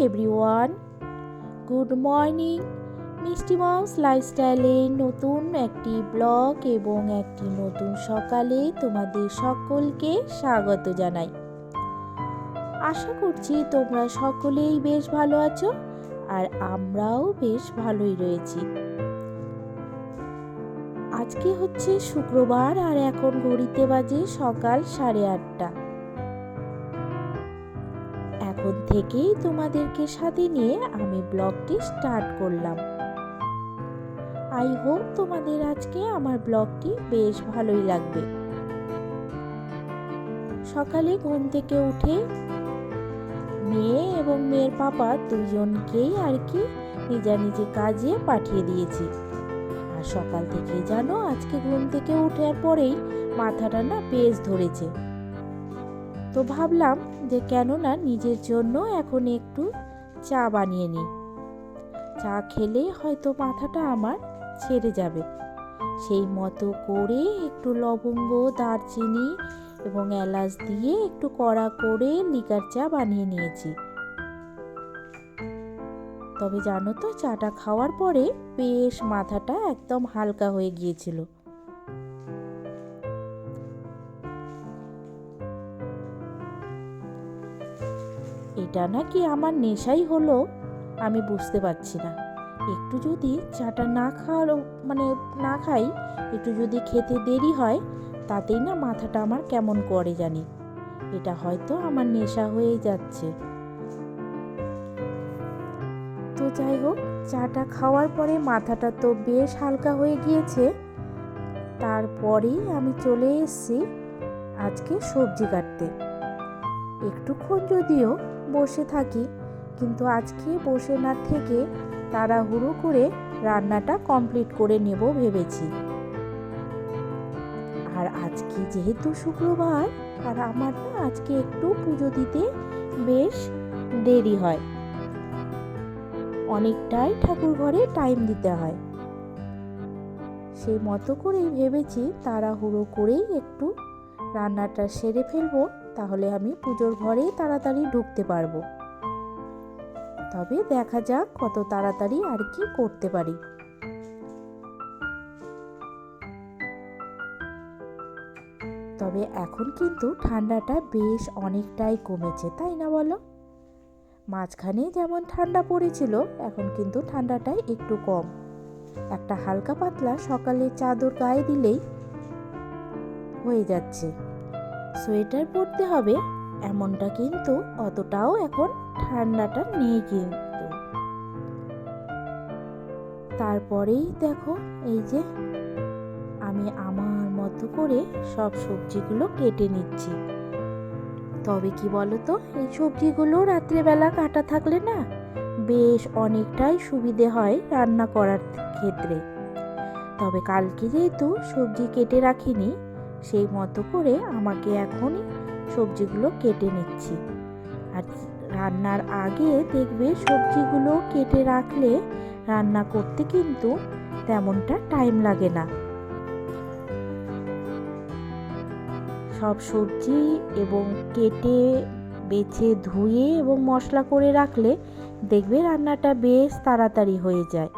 Everyone good morning Mishti mouse লাইফস্টাইলে নতুন একটি ব্লগ এবং একটি নতুন সকালে তোমাদের সকলকে স্বাগত জানাই। আশা করছি তোমরা সকলেই বেশ ভালো আছো আর আমরাও বেশ ভালোই রয়েছি। আজকে হচ্ছে শুক্রবার আর এখন ঘড়িতে বাজে সকাল সাড়ে আটটা। এখন থেকেই তোমাদেরকে সাথে নিয়ে আমি ব্লগটি স্টার্ট করলাম। আই হোপ তোমাদের আজকে আমার ব্লগটি বেশ ভালোই লাগবে। সকালে ঘুম থেকে উঠে মেয়ে এবং মেয়ের পাপা দুজনকেই আর কি নিজা নিজে কাজে পাঠিয়ে দিয়েছি। আর সকাল থেকে জানো আজকে ঘুম থেকে উঠার পরেই মাথাটা না বেশ ধরেছে। তো ভাবলাম যে কেননা নিজের জন্য এখন একটু চা বানিয়ে নিই। চা খেলে হয়তো মাথাটা আমার ছেড়ে যাবে। সেই মতো করে একটু লবঙ্গ, দারচিনি এবং এলাচ দিয়ে একটু কড়া করে লিকার চা বানিয়ে নিয়েছি। তবে জানো তো, চাটা খাওয়ার পরে বেশ মাথাটা একদম হালকা হয়ে গিয়েছিল। এটা নাকি আমার নেশাই হলো? আমি বুঝতে পারছি না। একটু যদি চাটা না খাওয়ার মানে না খাই, একটু যদি খেতে দেরি হয়, তাতেই না মাথাটা আমার কেমন করে জানি। এটা হয়তো আমার নেশা হয়ে যাচ্ছে। তো যাই হোক, চাটা খাওয়ার পরে মাথাটা তো বেশ হালকা হয়ে গিয়েছে। তারপরেই আমি চলে এসেছি আজকে সবজি কাটতে। একটুক্ষণ যদিও বসে থাকি, কিন্তু আজকে বসে না থেকে তাড়াহুড়ো করে রান্নাটা কমপ্লিট করে নেব ভেবেছি। আর আজকে যেহেতু শুক্রবার, আর আমার না আজকে একটু পুজো দিতে বেশ দেরি হয়। অনেকটাই ঠাকুর ঘরে টাইম দিতে হয়। সেই মতো করেই ভেবেছি তাড়াহুড়ো করেই একটু রান্নাটা সেরে ফেলব। তাহলে আমি পুজোর ঘরে তাড়াতাড়ি ঢুকতে পারব। তবে দেখা যাক কত তাড়াতাড়ি আর কি করতে পারি। তবে এখন কিন্তু ঠান্ডাটা বেশ অনেকটাই কমেছে, তাই না বলো? মাঝখানে যেমন ঠান্ডা পড়েছিল, এখন কিন্তু ঠান্ডাটাই একটু কম। একটা হালকা পাতলা সকালে চাদর গায়ে দিলেই হয়ে যাচ্ছে। সোয়েটার পরতে হবে, এমনটা কিন্তু অতটাও এখন ঠান্ডাটা নেই কিন্তু। তারপরেই দেখো, এই যে আমি আমার মতো করে সব সবজিগুলো কেটে নিচ্ছি। তবে কি বলো তো এই সবজিগুলো রাত্রেবেলা কাটা থাকলে না বেশ অনেকটাই সুবিধে হয় রান্না করার ক্ষেত্রে। তবে কালকে যেহেতু সবজি কেটে রাখিনি সেই মতো করে আমাকে এখনই সবজিগুলো কেটে নিচ্ছি। আর রান্নার আগে দেখবে সবজিগুলো কেটে রাখলে রান্না করতে কিন্তু তেমনটা টাইম লাগে না। সব সবজি এবং কেটে, বেছে, ধুয়ে এবং মশলা করে রাখলে দেখবে রান্নাটা বেশ তাড়াতাড়ি হয়ে যায়।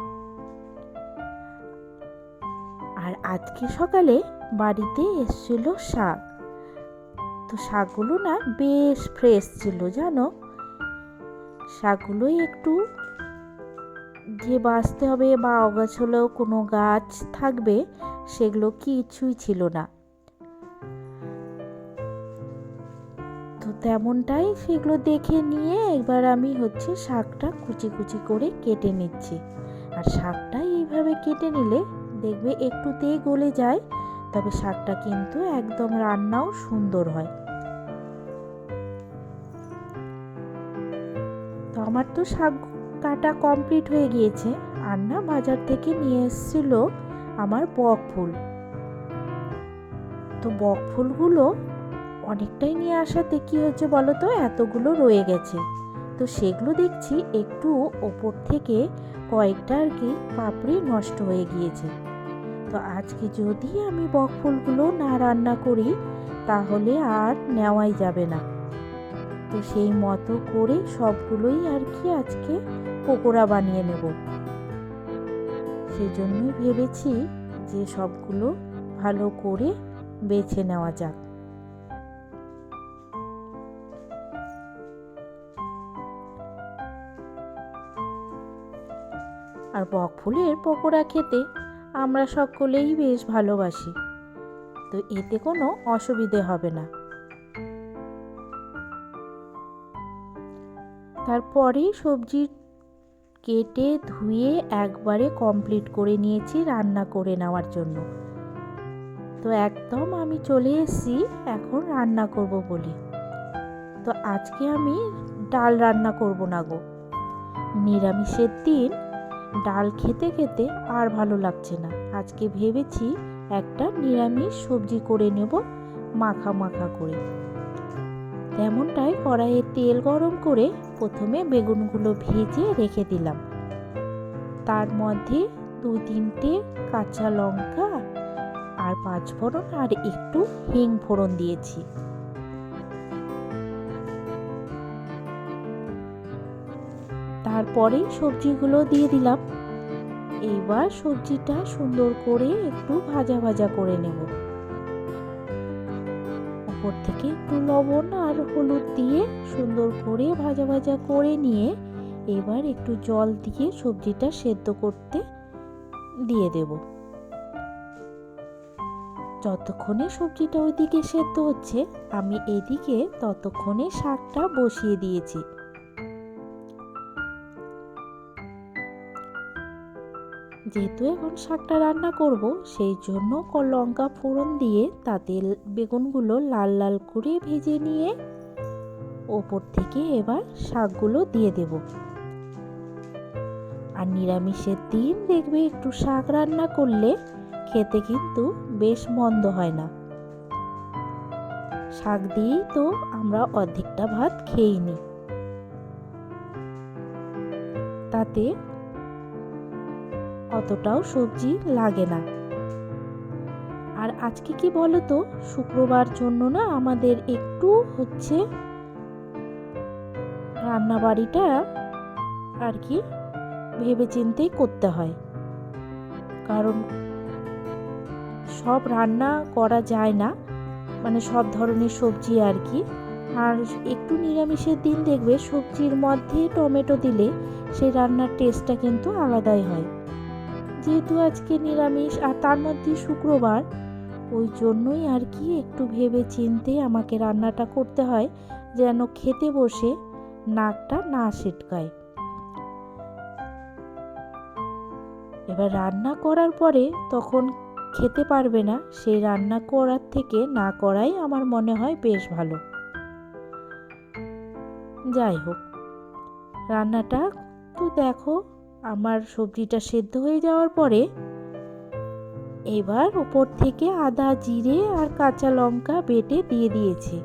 আর আজকে সকালে বাড়িতে এসছিল শাক। তো শাকগুলো না বেশ ফ্রেশ ছিল, জানো? শাকগুলোই একটু যে বাঁচতে হবে বা অগাছ হলেও কোনো গাছ থাকবে, সেগুলো কিছুই ছিল না। তো তেমনটাই সেগুলো দেখে নিয়ে এবার আমি হচ্ছে শাকটা কুচি কুচি করে কেটে নিচ্ছি। আর শাকটা এইভাবে কেটে নিলে দেখবে একটুতেই গলে যায় তবে শাকটা কিন্তু একদম রান্নাও সুন্দর হয়। তো আমার তো শাক কাটা কমপ্লিট হয়ে গিয়েছে। আর না বাজার থেকে নিয়ে এসেছিল আমার বক ফুল। তো বক ফুলগুলো অনেকটাই নিয়ে আসাতে কি হচ্ছে বলো তো? এতগুলো রয়ে গেছে। তো সেগুলো দেখছি একটু ওপর থেকে কয়েকটা আর কি পাপড়ি নষ্ট হয়ে গিয়েছে। তো আজকে যদি আমি বক ফুলগুলো না রান্না করি, তাহলে আর নেওয়াই যাবে না। তো সেই মতো করে সবগুলোই আর কি আজকে পকোড়া বানিয়ে নেব। সেই জন্যই ভেবেছি যে সবগুলো ভালো করে বেছে নেওয়া যাক। আর বক ফুলের পকোড়া খেতে আমরা সকলেই বেশ ভালোবাসি, তো এতে কোনো অসুবিধে হবে না। তারপরে সবজি কেটে ধুয়ে একবারে কমপ্লিট করে নিয়েছি রান্না করে নেওয়ার জন্য। তো একদম আমি চলে এসেছি, এখন রান্না করব বলে। তো আজকে আমি ডাল রান্না করব না গো। নিরামিষের দিন ডাল খেতে খেতে আর ভালো লাগছে না। আজকে ভেবেছি একটা নিরামিষ সবজি করে নেব মাখা মাখা করে। তেমনটাই কড়াইয়ে তেল গরম করে প্রথমে বেগুনগুলো ভেজে রেখে দিলাম। তার মধ্যে দুই তিনটে কাঁচা লঙ্কা আর পাঁচ ফোড়ন আর একটু হিং ফোড়ন দিয়েছি। তারপরেই সবজিগুলো দিয়ে দিলাম। এইবার সবজিটা সুন্দর করে একটু ভাজা ভাজা করে নেব। উপর থেকে একটু লবণ আর হলুদ দিয়ে সুন্দর করে ভাজা ভাজা করে নিয়ে এবার একটু জল দিয়ে সবজিটা সেদ্ধ করতে দিয়ে দেব। যতক্ষণে সবজিটা ওইদিকে সেদ্ধ হচ্ছে, আমি এদিকে ততক্ষণে শাকটা বসিয়ে দিয়েছি। যেহেতু এখন শাকটা রান্না করব, সেই জন্য লঙ্কা ফোড়ন দিয়ে তাতে বেগুনগুলো লাল লাল করে ভেজে নিয়ে ওপর থেকে এবার শাকগুলো দিয়ে দেব। আর নিরামিষের দিন দেখবে একটু শাক রান্না করলে খেতে কিন্তু বেশ মন্দ হয় না। শাক দিয়েই তো আমরা অর্ধেকটা ভাত খেয়েই নিই। তাতে অতটাও সবজি লাগে না। আর আজকে কি বলো তো শুক্রবার জন্য না আমাদের একটু হচ্ছে রান্না বাড়িটা আর কি ভেবে চিন্তেই করতে হয়। কারণ সব রান্না করা যায় না মানে সব ধরনের সবজি আর কি। আর একটু নিরামিষের দিন দেখবে সবজির মধ্যে টমেটো দিলে সেই রান্নার টেস্টটা কিন্তু আলাদাই হয়। যেহেতু আজকে নিরামিষ আর তার মধ্যে শুক্রবার, ওই জন্যই আর কি একটু ভেবে চিনতে আমাকে রান্নাটা করতে হয়, যেন খেতে বসে নাকটা না সিটকায় এবার রান্না করার পরে তখন খেতে পারবে না, সেই রান্না করার থেকে না করাই আমার মনে হয় বেশ ভালো। যাই হোক, রান্নাটা তো দেখো আমার সবজিটা সেদ্ধ হয়ে যাওয়ার পরে এবার উপর থেকে আদা, জিরে আর কাঁচা লঙ্কা বেটে দিয়ে দিয়েছি।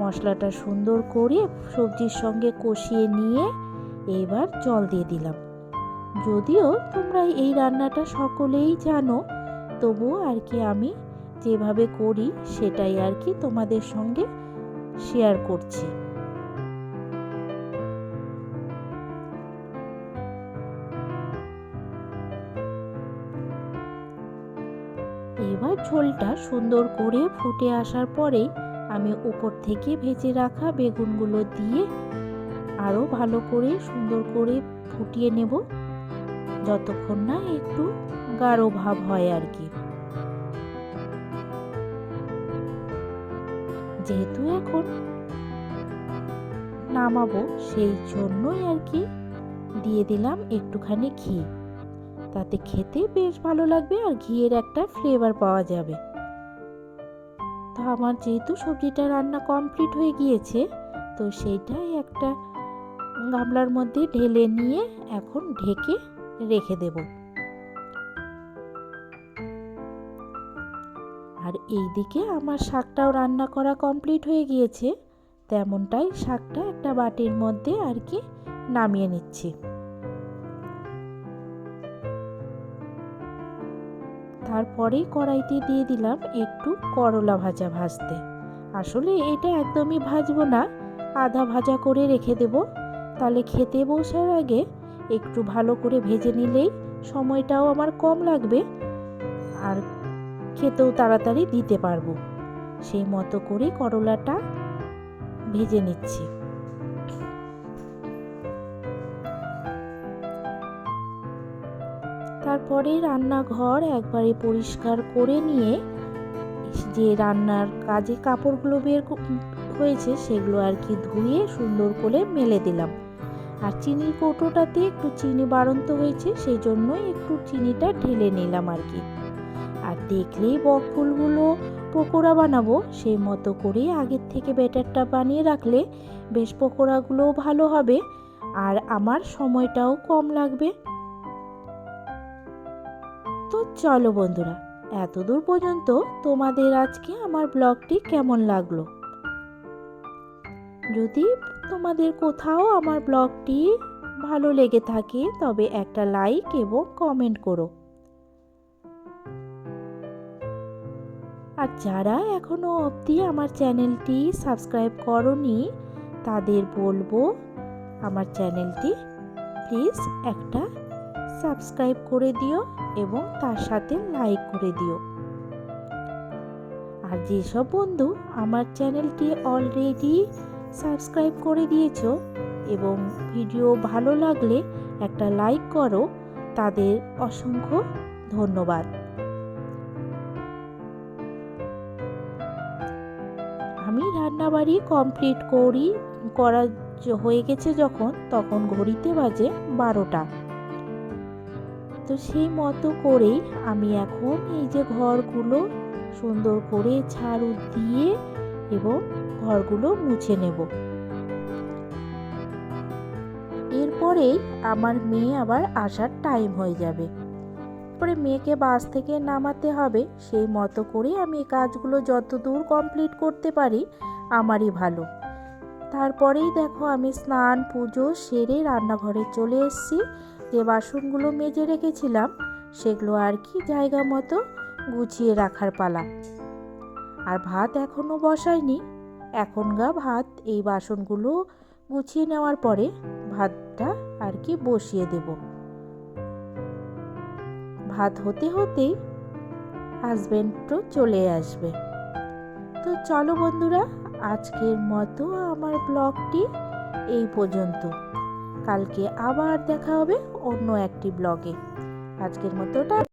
মশলাটা সুন্দর করে সবজির সঙ্গে কষিয়ে নিয়ে এবার জল দিয়ে দিলাম। যদিও তোমরা এই রান্নাটা সকলেই জানো, তবুও আর কি আমি যেভাবে করি সেটাই আর কি তোমাদের সঙ্গে শেয়ার করছি। এবার ঝোলটা সুন্দর করে ফুটে আসার পরে আমি উপর থেকে ভেজে রাখা বেগুনগুলো দিয়ে আরও ভালো করে সুন্দর করে ফুটিয়ে নেব। যতক্ষণ না একটু গাঢ় ভাব হয় আর কি। যেহেতু এখন নামাবো, সেই জন্যই আর কি দিয়ে দিলাম একটুখানি ঘি। তাতে খেতে বেশ ভালো লাগবে আর ঘিয়ের একটা ফ্লেভার পাওয়া যাবে। তো আমার যেহেতু সবজিটা রান্না কমপ্লিট হয়ে গিয়েছে, তো সেইটাই একটা গামলার মধ্যে ঢেলে নিয়ে এখন ঢেকে রেখে দেব। আর এইদিকে আমার শাকটাও রান্না করা কমপ্লিট হয়ে গিয়েছে, তেমনটাই শাকটা একটা বাটির মধ্যে আর কি নামিয়ে নিচ্ছি। তারপরেই কড়াইতে দিয়ে দিলাম একটু করলা ভাজা ভাজতে। আসলে এটা একদমই ভাজবো না, আধা ভাজা করে রেখে দেব। তাহলে খেতে বসার আগে একটু ভালো করে ভেজে নিলেই সময়টাও আমার কম লাগবে আর খেতেও তাড়াতাড়ি দিতে পারব। সেই মতো করে করলাটা ভেজে নিচ্ছি। তারপরে রান্নাঘর একবারে পরিষ্কার করে নিয়ে, যে রান্নার কাজে কাপড়গুলো বের হয়েছে সেগুলো আর কি ধুয়ে সুন্দর করে মেলে দিলাম। আর চিনির কৌটোটাতে একটু চিনি বাড়ন্ত হয়েছে সেই জন্য একটু চিনিটা ঢেলে নিলাম আর কি। আর দেখলেই বক ফুলগুলো পকোড়া বানাবো সেই মতো করে আগের থেকে ব্যাটারটা বানিয়ে রাখলে বেশ পকোড়াগুলোও ভালো হবে। আর আমার সময়টাও কম লাগবে। তো চলো বন্ধুরা, এতদূর পর্যন্ত তোমাদের আজকে আমার ব্লগটি কেমন লাগল? যদি তোমাদের কোথাও আমার ব্লগটি ভালো লেগে থাকে, তবে একটা লাইক এবং কমেন্ট করো। আর যারা এখনও অবধি আমার চ্যানেলটি সাবস্ক্রাইব করনি, তাদের বলব আমার চ্যানেলটি প্লিজ একটা সাবস্ক্রাইব করে দিও এবং তার সাথে লাইক করে দিও। আর যেসব বন্ধু আমার চ্যানেলটি অলরেডি সাবস্ক্রাইব করে দিয়েছ এবং ভিডিও ভালো লাগলে একটা লাইক করো, তাদের অসংখ্য ধন্যবাদ। আমি রান্নাবাড়ি কমপ্লিট করি, করা হয়ে গেছে যখন, তখন ঘড়িতে বাজে বারোটা। তো সেই মতো করেই আমি এখন এই যে ঘরগুলো সুন্দর করে ঝাড়ু দিয়ে এবং ঘরগুলো মুছে নেব। এরপরেই আমার মেয়ে আবার আসার টাইম হয়ে যাবে। পরে মেয়েকে বাস থেকে নামাতে হবে, সেই মতো করে আমি কাজগুলো যত দূর কমপ্লিট করতে পারি, আমারই ভালো। তারপরেই দেখো আমি স্নান, পুজো সেরে রান্নাঘরে চলে এসেছি। যে বাসনগুলো মেজে রেখেছিলাম, সেগুলো আর কি জায়গা মতো গুছিয়ে রাখার পালা। আর ভাত এখনও বসাইনি এখন গা ভাত, এই বাসনগুলো গুছিয়ে নেওয়ার পরে ভাতটা আর কি বসিয়ে দেব। ভাত হতে হতেই হাজবেন্ডও চলে আসবে। তো চলো বন্ধুরা, আজকের মতো আমার ব্লগটি এই পর্যন্ত। কালকে আবার দেখা হবে অন্য একটি ব্লগে। আজকের মতো